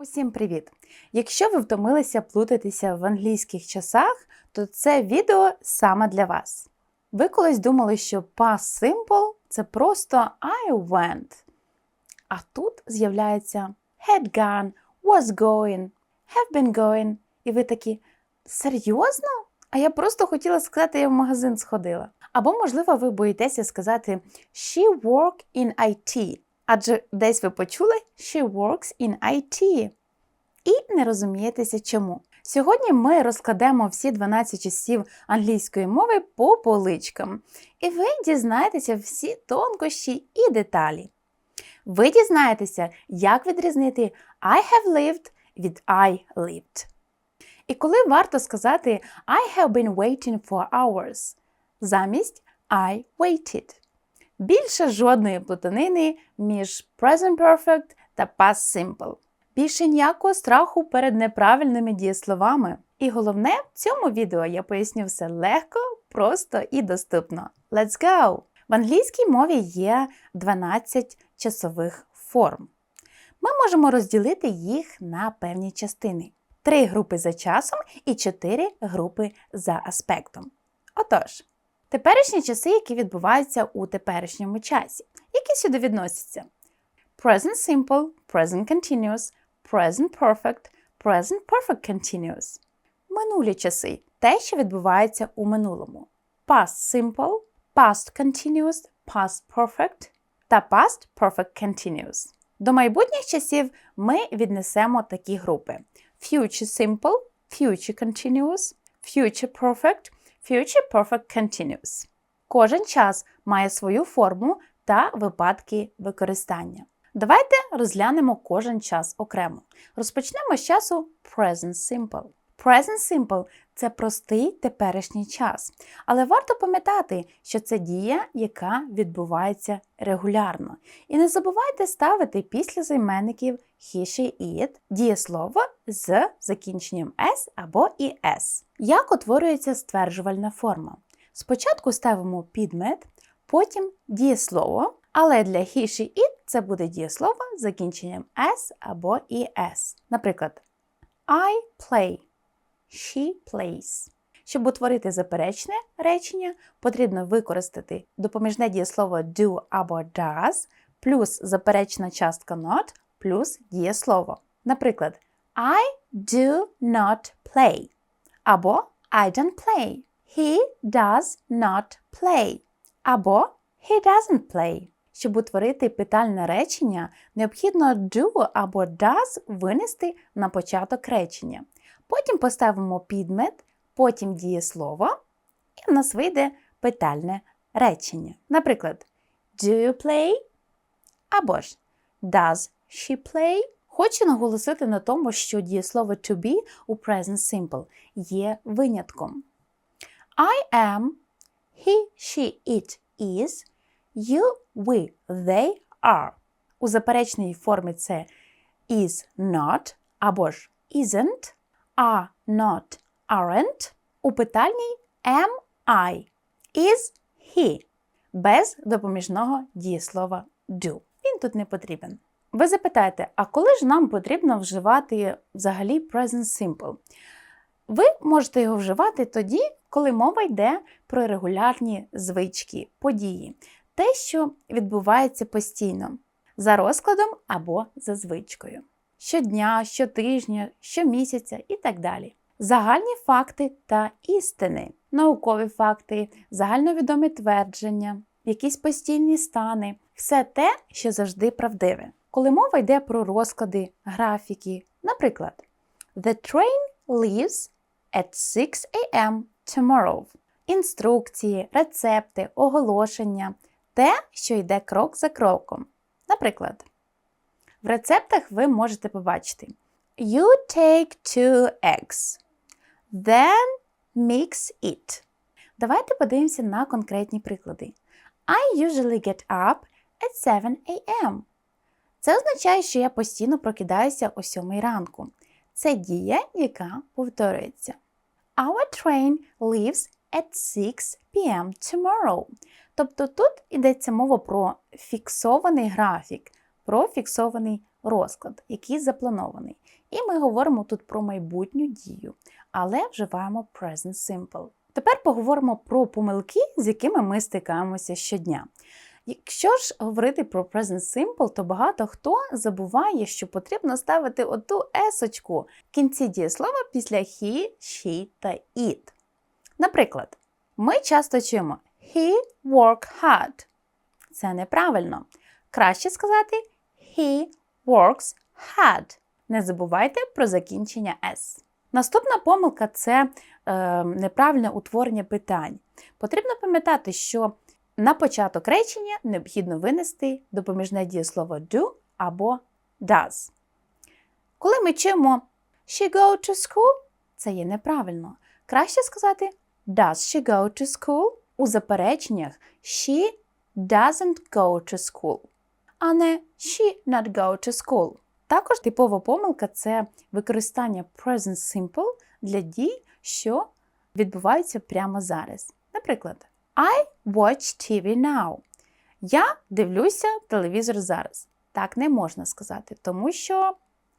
Усім привіт! Якщо ви втомилися плутатися в англійських часах, то це відео саме для вас. Ви колись думали, що past simple це просто I went. А тут з'являється had gone, was going, have been going. І ви такі серйозно? А я просто хотіла сказати, я в магазин сходила. Або, можливо, ви боїтеся сказати She work in IT. Адже десь ви почули She works in IT. І не розумієтеся чому. Сьогодні ми розкладемо всі 12 часів англійської мови по поличкам, і ви дізнаєтеся всі тонкощі і деталі. Ви дізнаєтеся, як відрізнити I have lived від I lived. І коли варто сказати I have been waiting for hours замість I waited. Більше жодної плутанини між present perfect та past simple. Більше ніякого страху перед неправильними дієсловами. І головне, в цьому відео я поясню все легко, просто і доступно. Let's go! В англійській мові є 12 часових форм. Ми можемо розділити їх на певні частини: три групи за часом і чотири групи за аспектом. Отож, теперішні часи, які відбуваються у теперішньому часі, які сюди відносяться: Present Simple, Present Continuous, Present Perfect, Present Perfect Continuous. Минулі часи те, що відбувається у минулому. Past Simple, Past Continuous, Past Perfect та Past Perfect Continuous. До майбутніх часів ми віднесемо такі групи: Future Simple, Future Continuous, Future Perfect, Future Perfect Continuous. Кожен час має свою форму та випадки використання. Давайте розглянемо кожен час окремо. Розпочнемо з часу Present Simple. Present Simple це простий теперішній час. Але варто пам'ятати, що це дія, яка відбувається регулярно. І не забувайте ставити після займенників he, she, it дієслово з закінченням s або «es». Як утворюється стверджувальна форма? Спочатку ставимо підмет, потім дієслово. Але для he, she, it це буде дієслово з закінченням s або es. Наприклад, I play, she plays. Щоб утворити заперечне речення, потрібно використати допоміжне дієслово do або does, плюс заперечна частка not, плюс дієслово. Наприклад, I do not play. Або I don't play. He does not play. Або He doesn't play. Щоб утворити питальне речення, необхідно do або does винести на початок речення. Потім поставимо підмет, потім дієслово, і в нас вийде питальне речення. Наприклад, Do you play? Або ж Does she play? Хочу наголосити на тому, що дієслово to be у present simple є винятком. I am, he, she, it is. You, we, they are. У заперечній формі це is not або ж isn't, are not, aren't. У питальній am I, is he, без допоміжного дієслова do. Він тут не потрібен. Ви запитаєте, а коли ж нам потрібно вживати взагалі present simple? Ви можете його вживати тоді, коли мова йде про регулярні звички, події те, що відбувається постійно, за розкладом або за звичкою. Щодня, щотижня, щомісяця і так далі. Загальні факти та істини, наукові факти, загальновідомі твердження, якісь постійні стани все те, що завжди правдиве. Коли мова йде про розклади, графіки, наприклад, The train leaves at 6 a.m. tomorrow. Інструкції, рецепти, оголошення, те, що йде крок за кроком. Наприклад, в рецептах ви можете побачити You take two eggs. Then mix it. Давайте подивимося на конкретні приклади. I usually get up at 7 a.m. Це означає, що я постійно прокидаюся о 7 ранку. Це дія, яка повторюється. Our train leaves at 6 p.m. tomorrow. Тобто тут йдеться мова про фіксований графік, про фіксований розклад, який запланований. І ми говоримо тут про майбутню дію, але вживаємо present simple. Тепер поговоримо про помилки, з якими ми стикаємося щодня. Якщо ж говорити про present simple, то багато хто забуває, що потрібно ставити оту есочку в кінці дієслова після he, she та it. Наприклад, ми часто чуємо he work hard. Це неправильно. Краще сказати he works hard. Не забувайте про закінчення S. Наступна помилка це е, неправильне утворення питань. Потрібно пам'ятати, що на початок речення необхідно винести допоміжне дієслово do або does. Коли ми чуємо she go to school, це є неправильно. Краще сказати does she go to school у запереченнях she doesn't go to school, а не she not go to school. Також типова помилка це використання present simple для дій, що відбуваються прямо зараз. Наприклад, I watch TV now. Я дивлюся телевізор зараз. Так не можна сказати, тому що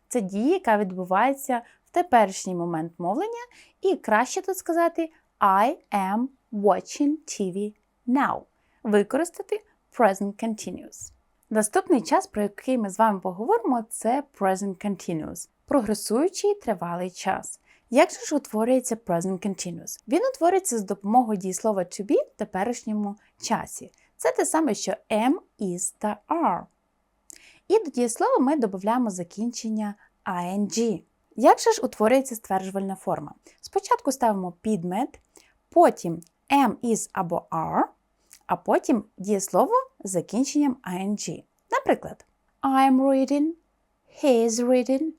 це дія, яка відбувається в теперішній момент мовлення, і краще тут сказати I am watching TV now. Використати present continuous. Наступний час, про який ми з вами поговоримо, це present continuous – прогресуючий тривалий час. Як же ж утворюється present continuous? Він утворюється з допомогою дієслова to be в теперішньому часі. Це те саме, що am, is та are. І до дієслова ми додаємо закінчення ing. Як же ж утворюється стверджувальна форма? Спочатку ставимо підмет, потім am, is або are, а потім дієслово з закінченням ing. Наприклад, I'm reading, he's reading,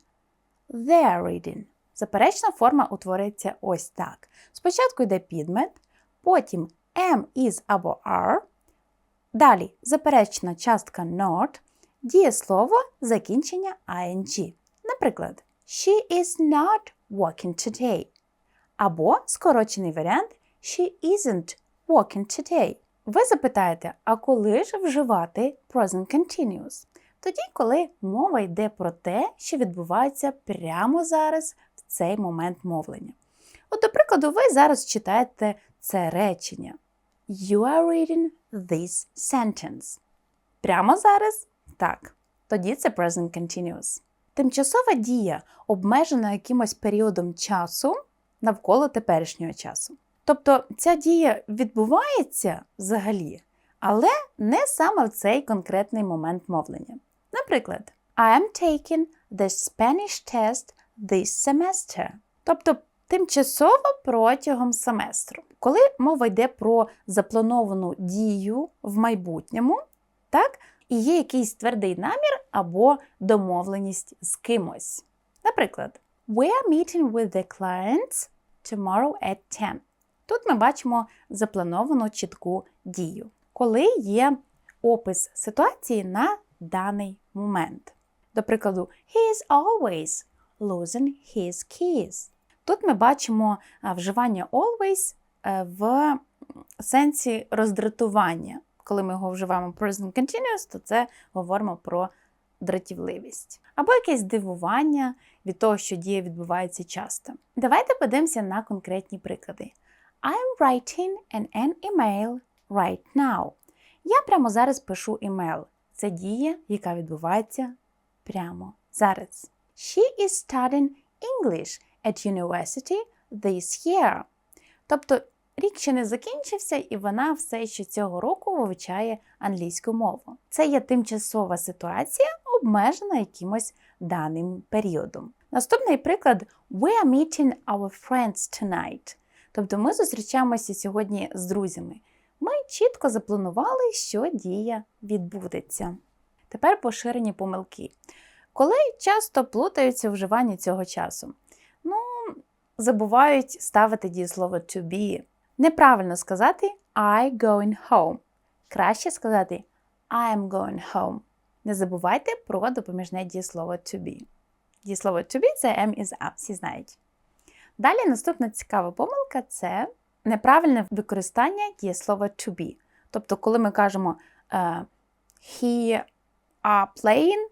they're reading. Заперечна форма утворюється ось так. Спочатку йде підмет, потім am, is або are. Далі заперечна частка not, дієслово закінчення ing. Наприклад, She is not working today. Або скорочений варіант She isn't working today. Ви запитаєте, а коли ж вживати present continuous? Тоді, коли мова йде про те, що відбувається прямо зараз в цей момент мовлення. От, до прикладу, ви зараз читаєте це речення. You are reading this sentence. Прямо зараз? Так. Тоді це present continuous. Тимчасова дія обмежена якимось періодом часу навколо теперішнього часу. Тобто ця дія відбувається взагалі, але не саме в цей конкретний момент мовлення. Наприклад, I am taking the Spanish test this semester. Тобто тимчасово протягом семестру. Коли мова йде про заплановану дію в майбутньому, так, і є якийсь твердий намір або домовленість з кимось. Наприклад, We are meeting with the clients tomorrow at 10. Тут ми бачимо заплановану чітку дію, коли є опис ситуації на даний момент. До прикладу, he is always losing his keys. Тут ми бачимо вживання always е, в сенсі роздратування. Коли ми його вживаємо present continuous, то це говоримо про дратівливість. Або якесь дивування від того, що дія відбувається часто. Давайте подивимося на конкретні приклади. I'm writing an, email right now. Я прямо зараз пишу email. Це дія, яка відбувається прямо зараз. She is studying English at university this year. Тобто рік ще не закінчився, і вона все ще цього року вивчає англійську мову. Це є тимчасова ситуація, обмежена якимось даним періодом. Наступний приклад: We are meeting our friends tonight. Тобто ми зустрічаємося сьогодні з друзями. Ми чітко запланували, що дія відбудеться. Тепер поширені помилки. Коли часто плутаються вживання цього часу? Ну, забувають ставити дієслово to be. Неправильно сказати I going home. Краще сказати I'm going home. Не забувайте про допоміжне дієслово to be. Дієслово to be це am is up, всі знають. Далі наступна цікава помилка це неправильне використання дієслова to be. Тобто, коли ми кажемо uh, he are playing,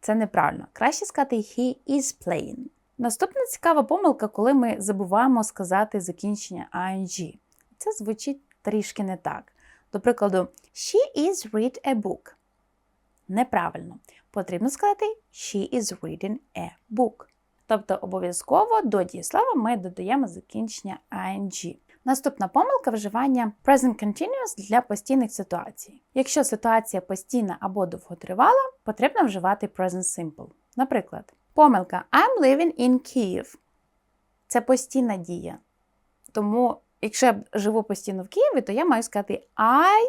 це неправильно. Краще сказати he is playing. Наступна цікава помилка, коли ми забуваємо сказати закінчення ing. Це звучить трішки не так. До прикладу, she is read a book. Неправильно. Потрібно сказати she is reading a book. Тобто обов'язково до дієслова ми додаємо закінчення ing. Наступна помилка вживання present continuous для постійних ситуацій. Якщо ситуація постійна або довготривала, потрібно вживати present simple. Наприклад, помилка I'm living in Kyiv. Це постійна дія. Тому, якщо я живу постійно в Києві, то я маю сказати I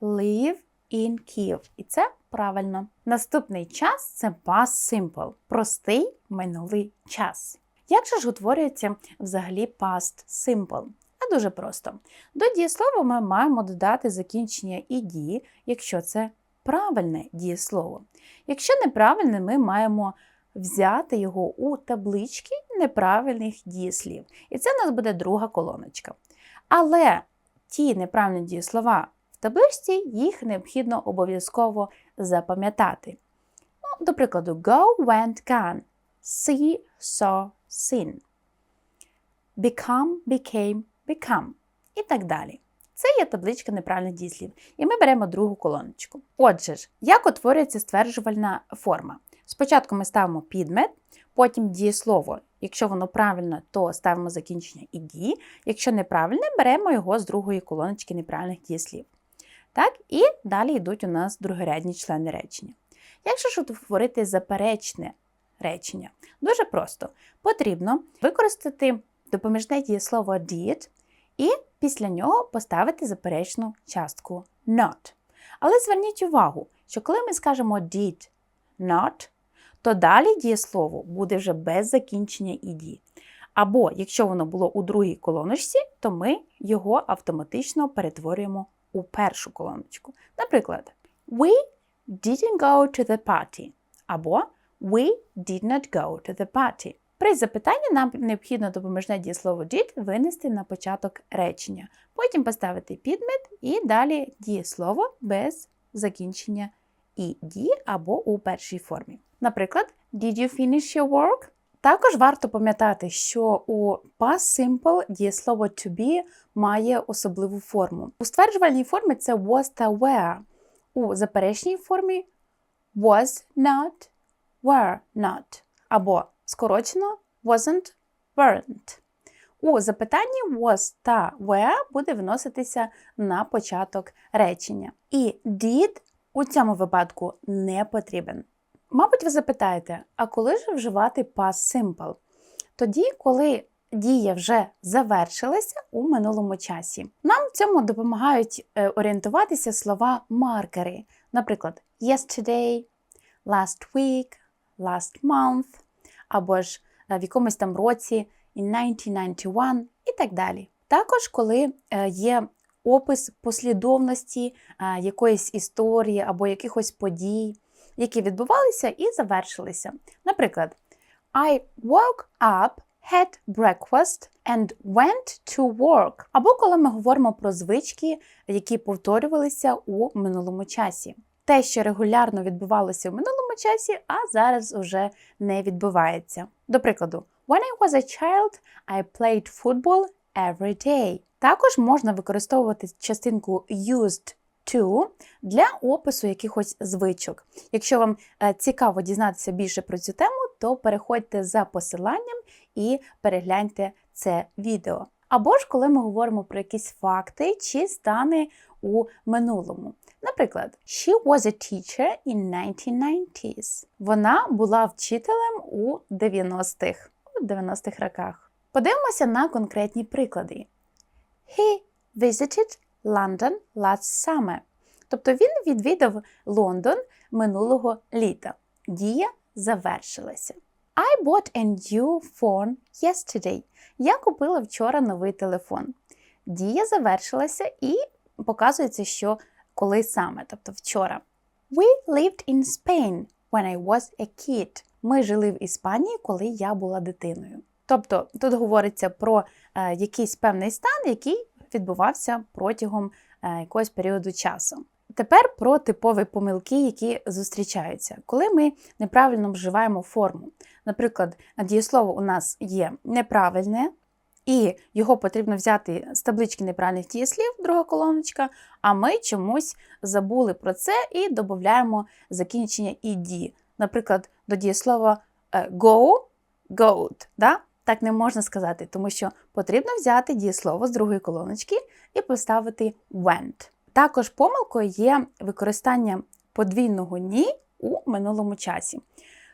live in Kyiv. І це правильно. Наступний час це past simple. Простий минулий час. Як же ж утворюється взагалі past simple? А дуже просто. До дієслова ми маємо додати закінчення «ed», якщо це правильне дієслово. Якщо неправильне, ми маємо взяти його у таблички неправильних дієслів. І це в нас буде друга колоночка. Але ті неправильні дієслова табличці, їх необхідно обов'язково запам'ятати. Ну, До прикладу, go, went, gone, see, saw, seen, become, became, become і так далі. Це є табличка неправильних дієслів. І ми беремо другу колоночку. Отже ж, як утворюється стверджувальна форма? Спочатку ми ставимо підмет, потім дієслово. Якщо воно правильно, то ставимо закінчення «ed», Якщо неправильне, беремо його з другої колоночки неправильних дієслів. Так, і далі йдуть у нас другорядні члени речення. Як же ж утворити заперечне речення? Дуже просто. Потрібно використати допоміжне дієслово did і після нього поставити заперечну частку not. Але зверніть увагу, що коли ми скажемо did not, то далі дієслово буде вже без закінчення «ed». Або, якщо воно було у другій колоночці, то ми його автоматично перетворюємо у першу колоночку. Наприклад, We didn't go to the party. Або We did not go to the party. При запитанні нам необхідно допоміжне дієслово did винести на початок речення. Потім поставити підмет і далі дієслово без закінчення «ed» або у першій формі. Наприклад, Did you finish your work? Також варто пам'ятати, що у past simple дієслово to be має особливу форму. У стверджувальній формі це was та were. У заперечній формі was not, were not. Або скорочено wasn't, weren't. У запитанні was та were буде виноситися на початок речення. І did у цьому випадку не потрібен. Мабуть, ви запитаєте, а коли ж вживати past simple? Тоді, коли дія вже завершилася у минулому часі. Нам в цьому допомагають е, орієнтуватися слова маркери, наприклад, yesterday, last week, last month, або ж е, в якомусь там році in 1991 і так далі. Також, коли е, є опис послідовності якоїсь історії або якихось подій які відбувалися і завершилися. Наприклад, I woke up, had breakfast and went to work. Або коли ми говоримо про звички, які повторювалися у минулому часі. Те, що регулярно відбувалося в минулому часі, а зараз уже не відбувається. До прикладу, When I was a child, I played football every day. Також можна використовувати частинку used to для опису якихось звичок. Якщо вам е, цікаво дізнатися більше про цю тему, то переходьте за посиланням і перегляньте це відео. Або ж коли ми говоримо про якісь факти чи стани у минулому. Наприклад, she was a teacher in 1990s. Вона була вчителем у 90-х у 90-х роках. Подивимося на конкретні приклади. He visited London last summer. Тобто він відвідав Лондон минулого літа. Дія завершилася. I bought a new phone yesterday. Я купила вчора новий телефон. Дія завершилася і показується, що коли саме, тобто вчора. We lived in Spain when I was a kid. Ми жили в Іспанії, коли я була дитиною. Тобто тут говориться про е, якийсь певний стан, який відбувався протягом е, якогось періоду часу. Тепер про типові помилки, які зустрічаються, коли ми неправильно вживаємо форму. Наприклад, дієслово у нас є неправильне, і його потрібно взяти з таблички неправильних дієслів, друга колоночка, а ми чомусь забули про це і додаємо закінчення «ed». Наприклад, до дієслова е, go, goat. Да? Так не можна сказати, тому що потрібно взяти дієслово з другої колоночки і поставити went. Також помилкою є використання подвійного ні у минулому часі.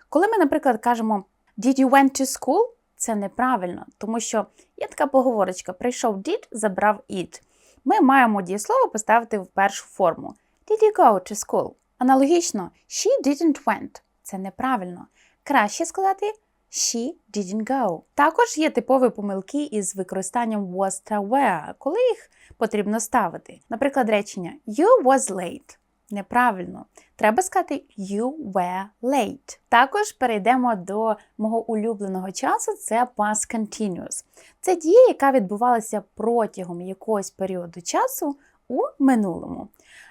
Коли ми, наприклад, кажемо Did you went to school? Це неправильно, тому що є така поговорочка: прийшов did, забрав it. Ми маємо дієслово поставити в першу форму. Did you go to school? Аналогічно, she didn't went. Це неправильно. Краще сказати She didn't go. Також є типові помилки із використанням was та were, коли їх потрібно ставити. Наприклад, речення You was late. Неправильно. Треба сказати you were late. Також перейдемо до мого улюбленого часу, це past continuous. Це дія, яка відбувалася протягом якогось періоду часу у минулому.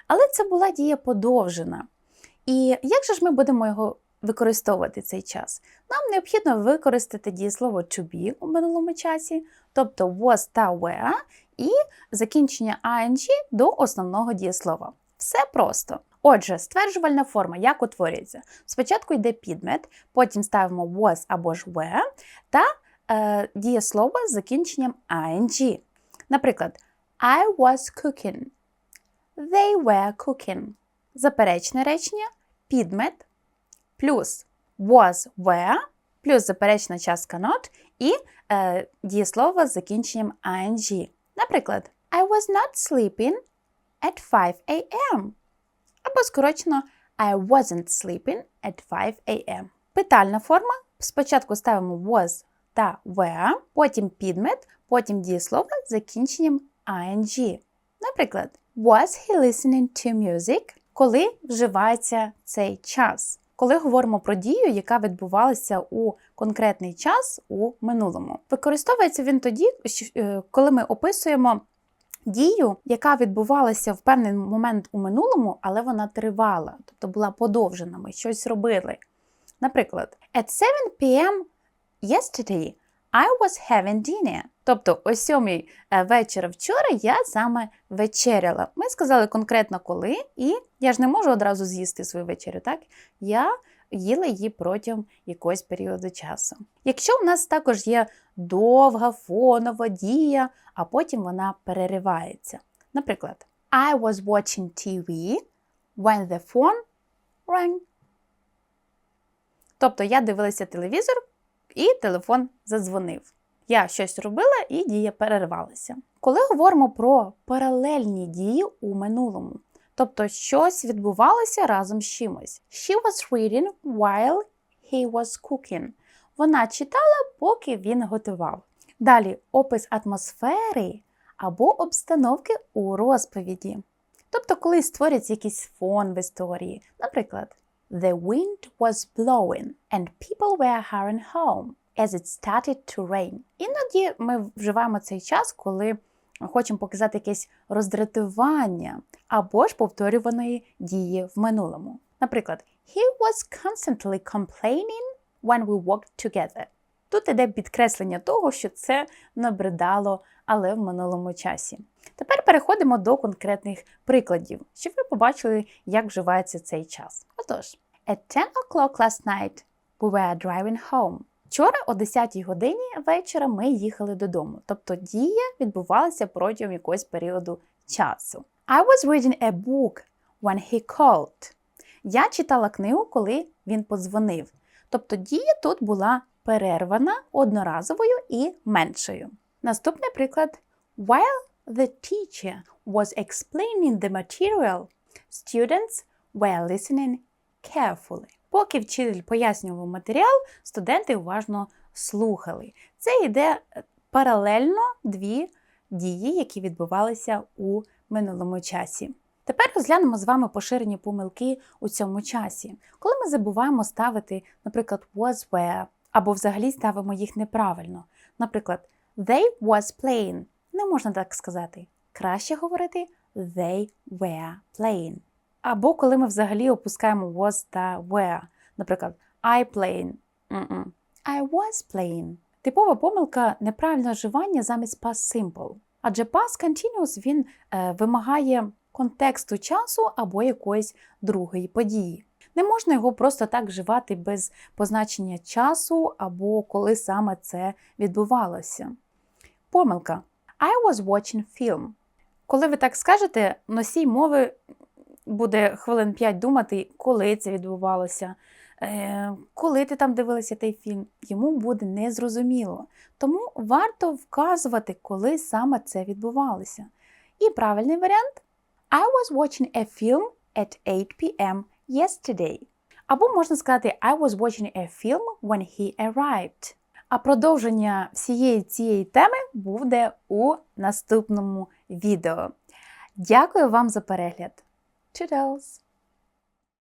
Але це була дія подовжена. І як же ж ми будемо його використовувати цей час? Нам необхідно використати дієслово to be у минулому часі, тобто was та were, і закінчення ing до основного дієслова. Все просто. Отже, стверджувальна форма як утворюється? Спочатку йде підмет, потім ставимо was або ж were та е, дієслово з закінченням ing. Наприклад, I was cooking. They were cooking. Заперечне речення підмет плюс was were плюс заперечна частка not і е, дієслово з закінченням ing. Наприклад, I was not sleeping at 5 a.m. Або скорочено I wasn't sleeping at 5 a.m. Питальна форма. Спочатку ставимо was та were, потім підмет, потім дієслово з закінченням ing. Наприклад, was he listening to music? Коли вживається цей час? Коли говоримо про дію, яка відбувалася у конкретний час у минулому. Використовується він тоді, е, коли ми описуємо дію, яка відбувалася в певний момент у минулому, але вона тривала, тобто була подовжена, ми щось робили. Наприклад, at 7 p.m. yesterday I was having dinner. Тобто, о 7 е, вечора вчора я саме вечеряла. Ми сказали конкретно коли, і я ж не можу одразу з'їсти свою вечерю, так? Я їла її протягом якогось періоду часу. Якщо в нас також є довга фонова дія, а потім вона переривається. Наприклад, I was watching TV when the phone rang. Тобто я дивилася телевізор і телефон задзвонив. Я щось робила і дія перервалася. Коли говоримо про паралельні дії у минулому, тобто щось відбувалося разом з чимось. She was reading while he was cooking. Вона читала, поки він готував. Далі опис атмосфери або обстановки у розповіді. Тобто, коли створюється якийсь фон в історії. Наприклад, The wind was blowing and people were hurrying home as it started to rain. Іноді ми вживаємо цей час, коли хочемо показати якесь роздратування або ж повторюваної дії в минулому. Наприклад, he was constantly complaining when we walked together. Тут іде підкреслення того, що це набридало, але в минулому часі. Тепер переходимо до конкретних прикладів, щоб ви побачили, як вживається цей час. Отож, at 10 o'clock last night we were driving home. Вчора о 10 годині вечора ми їхали додому, тобто дія відбувалася протягом якогось періоду часу. I was reading a book when he called. Я читала книгу, коли він подзвонив. Тобто дія тут була перервана одноразовою і меншою. Наступний приклад: While the teacher was explaining the material, students were listening carefully. Поки вчитель пояснював матеріал, студенти уважно слухали. Це йде паралельно дві дії, які відбувалися у минулому часі. Тепер розглянемо з вами поширені помилки у цьому часі, коли ми забуваємо ставити, наприклад, was were, або взагалі ставимо їх неправильно. Наприклад, they was playing. Не можна так сказати. Краще говорити they were playing. Або коли ми взагалі опускаємо was та were. Наприклад, I playing. Mm-mm. I was playing. Типова помилка неправильне вживання замість past simple. Адже past continuous він е, вимагає контексту часу або якоїсь другої події. Не можна його просто так вживати без позначення часу або коли саме це відбувалося. Помилка. I was watching film. Коли ви так скажете, носій мови буде хвилин 5 думати, коли це відбувалося, е, коли ти там дивилася той фільм, йому буде незрозуміло. Тому варто вказувати, коли саме це відбувалося. І правильний варіант I was watching a film at 8 p.m. yesterday. Або можна сказати I was watching a film when he arrived. А продовження всієї цієї теми буде у наступному відео. Дякую вам за перегляд! Toodles!